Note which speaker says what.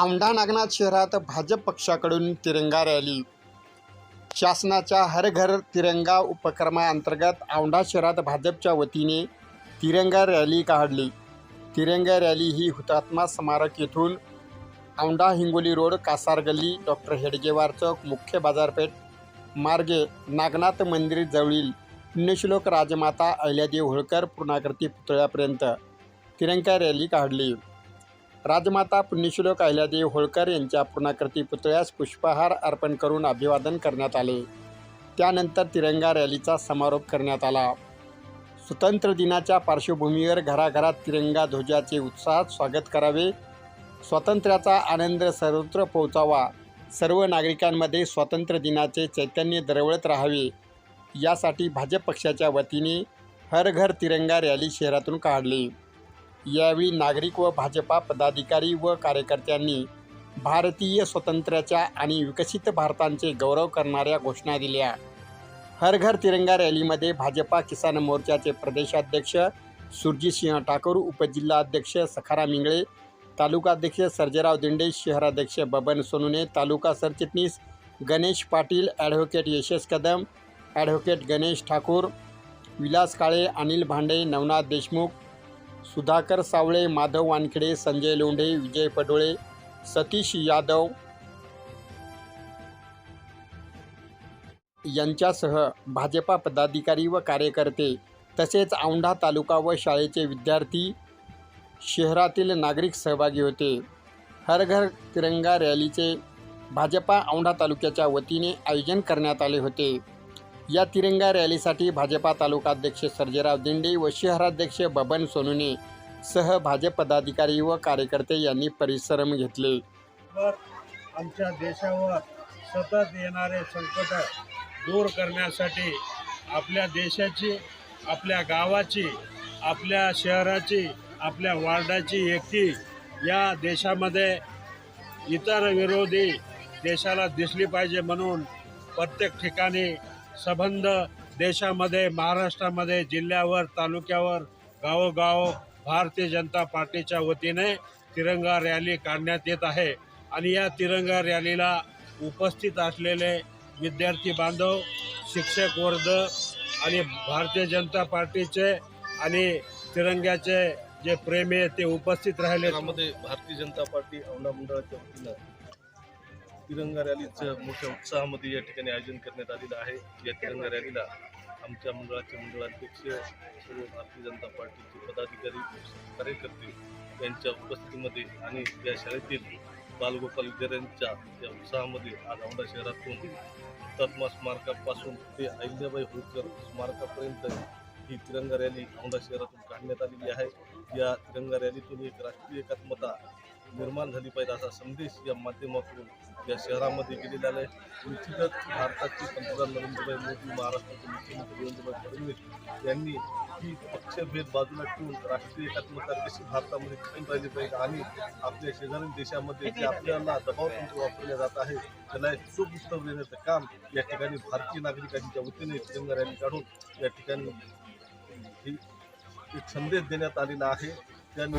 Speaker 1: औंढा नागनाथ शहरात भाजप पक्षाकडून तिरंगा रॅली. शासनाच्या हर घर तिरंगा उपक्रमाअंतर्गत औंढा शहरात भाजपच्या वतीने तिरंगा रॅली काढली. तिरंगा रॅली ही हुतात्मा स्मारक येथून औंढा हिंगोली रोड कासार गल्ली डॉक्टर हेडगेवार चौक मुख्य बाजारपेठ मार्गे नागनाथ मंदिर जवळील पुण्यश्लोक राजमाता अहिल्यादेव होळकर पूर्णाकृती पुतळ्यापर्यंत तिरंगा रॅली काढली. राजमाता पुण्यश्लोक अहिल्यादेवी होळकर यांच्या पूर्णाकृती पुतळ्यास पुष्पहार अर्पण करून अभिवादन करण्यात आले. त्यानंतर तिरंगा रॅलीचा समारोप करण्यात आला. स्वतंत्र दिनाच्या पार्श्वभूमीवर घराघरात तिरंगा ध्वजाचे उत्साहात स्वागत करावे स्वातंत्र्याचा आनंद सर्वत्र पोहोचावा सर्व नागरिकांमध्ये स्वातंत्र्य दिनाचे चैतन्य दरवळत राहावे यासाठी भाजप पक्षाच्या वतीने हर घर तिरंगा रॅली शहरातून काढली. यावेळी नागरिक व भाजपा पदाधिकारी व कार्यकर्त्यांनी भारतीय स्वातंत्र्याच्या आणि विकसित भारतांचे गौरव करणाऱ्या घोषणा दिल्या. हर घर तिरंगा रॅलीमध्ये भाजपा किसान मोर्चाचे प्रदेशाध्यक्ष सुरजीतसिंह ठाकूर उपजिल्हाध्यक्ष सखाराम इंगळे तालुकाध्यक्ष सर्जेराव दिंडे शहराध्यक्ष बबन सोनुने तालुका सरचिटणीस गणेश पाटील ॲडव्होकेट यशस कदम ॲडव्होकेट गणेश ठाकूर विलास काळे अनिल भांडे नवनाथ देशमुख सुधाकर सावळे माधव वानखेडे संजय लोंढे विजय पडोळे सतीश यादव यांच्यासह भाजपा पदाधिकारी व कार्यकर्ते तसेच औंढा तालुका व शाळेचे विद्यार्थी शहरातील नागरिक सहभागी होते. हर घर तिरंगा रॅलीचे भाजपा औंढा तालुक्याच्या वतीने आयोजन करण्यात आले होते. या तिरंगा रॅलीसाठी भाजपा तालुकाध्यक्ष सर्जेराव दिंडे व शहराध्यक्ष बबन सोनुने सह भाजप पदाधिकारी व कार्यकर्ते यांनी परिश्रम घेतले.
Speaker 2: आमच्या देशावर सतत येणारे संकट दूर करण्यासाठी आपल्या देशाची आपल्या गावाची आपल्या शहराची आपल्या वार्डाची एकटी या देशामध्ये इतर विरोधी देशाला दिसली पाहिजे म्हणून प्रत्येक ठिकाणी संबंध देशामध्ये महाराष्ट्रामध्ये जिल्ह्यावर तालुक्यावर गावोगाव भारतीय जनता पार्टीच्या वतीने तिरंगा रॅली काढण्यात येत आहे. आणि या तिरंगा रॅलीला उपस्थित असलेले विद्यार्थी बांधव शिक्षक वर्ग आणि भारतीय जनता पार्टीचे आणि तिरंग्याचे जे प्रेमी आहे ते उपस्थित राहिले.
Speaker 3: त्यामध्ये भारतीय जनता पार्टी औंढा मंडळाच्या वतीनं तिरंगा रॅलीचं मोठ्या उत्साहामध्ये या ठिकाणी आयोजन करण्यात आलेलं आहे. या तिरंगा रॅलीला आमच्या मंडळाचे मंडळाध्यक्ष सर्व भारतीय जनता पार्टीचे पदाधिकारी कार्यकर्ते यांच्या उपस्थितीमध्ये आणि या शाळेतील बालगोपाल विद्यार्थ्यांच्या या उत्साहामध्ये आज औंढा शहरातून हुतात्मा स्मारकापासून ते अहिल्याबाई होळकर स्मारकापर्यंत ही तिरंगा रॅली औंढा शहरातून काढण्यात आलेली आहे. या तिरंगा रॅलीतून एक राष्ट्रीय एकात्मता निर्माण झाली पाहिजे असा संदेश या माध्यमातून या शहरामध्ये गेलेला आहे. निश्चितच भारताचे पंतप्रधान नरेंद्रभाई मोदी महाराष्ट्राचे मुख्यमंत्री देवेंद्रभाई फडणवीस यांनी ही पक्षभेद बाजूला ठेवून राष्ट्रीय एकात्मता कशी भारतामध्ये कायम राहिली पाहिजे आणि आपल्या शेजारील देशामध्ये जे आपल्याला दबावतंत्र वापरले जात आहे त्याला एक चूक देण्याचं काम या ठिकाणी भारतीय नागरिकांच्या वतीने तिरंगा रॅली काढून या ठिकाणी एक संदेश देण्यात आलेला आहे. त्याने